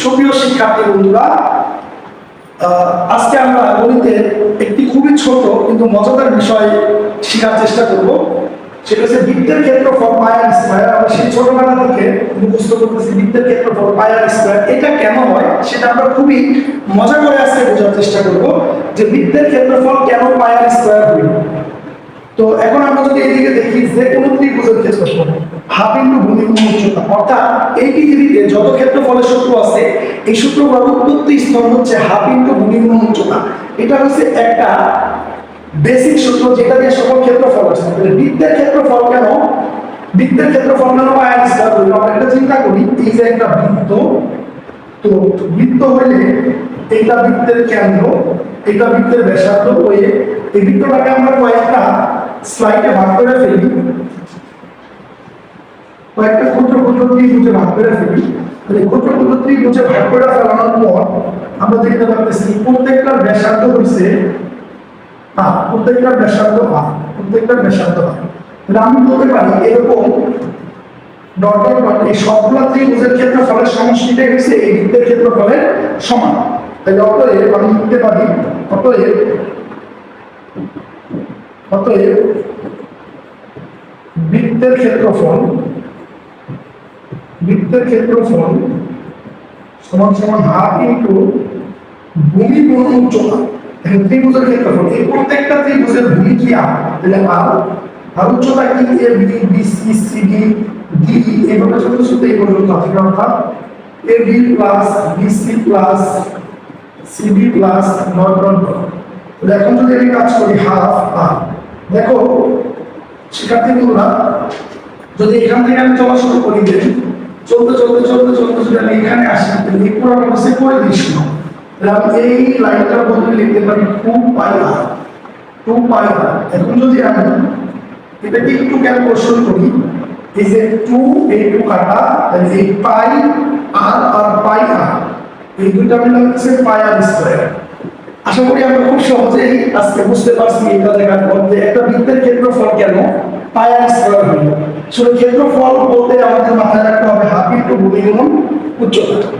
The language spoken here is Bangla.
সুপ্রিয় শিক্ষার্থী বন্ধুরা আজকে আমরা গণিতের একটি খুবই ছোট কিন্তু মজাদার বিষয় শেখার চেষ্টা করব। সেটা হচ্ছে বৃত্তের পায়ার আমরা সেই ছোটবেলা থেকে মুখস্থ করতেছি বৃত্তের পায়ার এটা কেন হয় সেটা আমরা খুবই মজা করে আজকে বোঝার চেষ্টা করব যে বৃত্তের ক্ষেত্রফল কেন পায়ার স্কয়ার হইল তো এখন আমরা যদি এদিকে দেখি, যে কোনো ত্রিভুজের ক্ষেত্রফল। হাফ ইন্টু ভূমি গুণ উচ্চতা অর্থাৎ এই পৃথিবীতে যত ক্ষেত্রফলের সূত্র আছে, এই সূত্রগুলোর উৎপত্তি স্তর হচ্ছে হাফ ইন্টু ভূমি গুণ উচ্চতা এটা হচ্ছে একটা বেসিক সূত্র যেটা দিয়ে সকল ক্ষেত্রফল তাহলে বৃত্তের ক্ষেত্রফল কেন? বৃত্তের ক্ষেত্রফল কেন পায় স্কয়ার হইল আমরা এটা চিন্তা করি, এই যে একটা বৃত্ত, তো বৃত্ত হইলে এইটা বৃত্তের কেন্দ্র এটা বৃত্তের ব্যাসার্ধ হয়ে এই বৃত্তটাকে আমরা কয়েকটা স্লাইডে ভাগ করে ফেলি। কয়েকটা ক্ষুদ্র ক্ষুদ্র ভাগ করে ফেলি। তাহলে ক্ষুদ্র ত্রিভুজে ভাগ করে ফেলানোর পর আমরা দেখতে পাচ্ছি প্রত্যেকটার ব্যাসার্ধ হইছে না প্রত্যেকটার ব্যাসার্ধ হয় প্রত্যেকটার ব্যাসার্ধ হয় তাহলে আমি বলতে পারি এরকম ডট ডট এই সবগুলো ত্রিভুজের ক্ষেত্রফলের সমষ্টিটাই হচ্ছে এই বৃত্তের ক্ষেত্রফলের সমান। তাহলে অতএব আমি লিখতে পারি, অতএব অতএব বৃত্তের ক্ষেত্রফল বৃত্তের ক্ষেত্রফল সমান সমান হাফ ইন্টু ভূমি গুণ উচ্চতা। এখন ত্রিভুজের ক্ষেত্রফল এই প্রত্যেকটা ত্রিভুজের ভূমি কি আর? তাহলে আর আর উচ্চতা কি? A B B C C D D এইভাবে ছোট ছোট এই পর্যন্ত আছে। অর্থাৎ A B plus B C plus C D plus not not not তাহলে এখন যদি আমি কাজ করি হাফ আর দেখো, শিক্ষার্থী বন্ধুরা, যদি এখান থেকে আমি চলা শুরু করি যে চলতে চলতে চলতে চলতে যদি আমি এখানে আসি। তাহলে এই পুরো অবশ্যই পরিদৃশ্য তাহলে আমি এই লাইনটার বদলে লিখতে পারি টু পাই আর টু পাই আর এখন যদি আমি এটাকে একটু ক্যালকুলেশন করি, এই যে টু, এই টু কাটা, তাহলে এই পাই আর আর পাই আর এই দুইটা মিলে হচ্ছে পাই আর স্কোয়ার আশা করি আমরা খুব সহজেই আজকে বুঝতে পারছি এটা দেখার পর যে একটা বৃত্তের ক্ষেত্রফল কেন পাই আর স্কোয়ার হইল শুধু ক্ষেত্রফল বলতে আমাদের মাথায় রাখতে হবে ইন্টু উচ্চতা।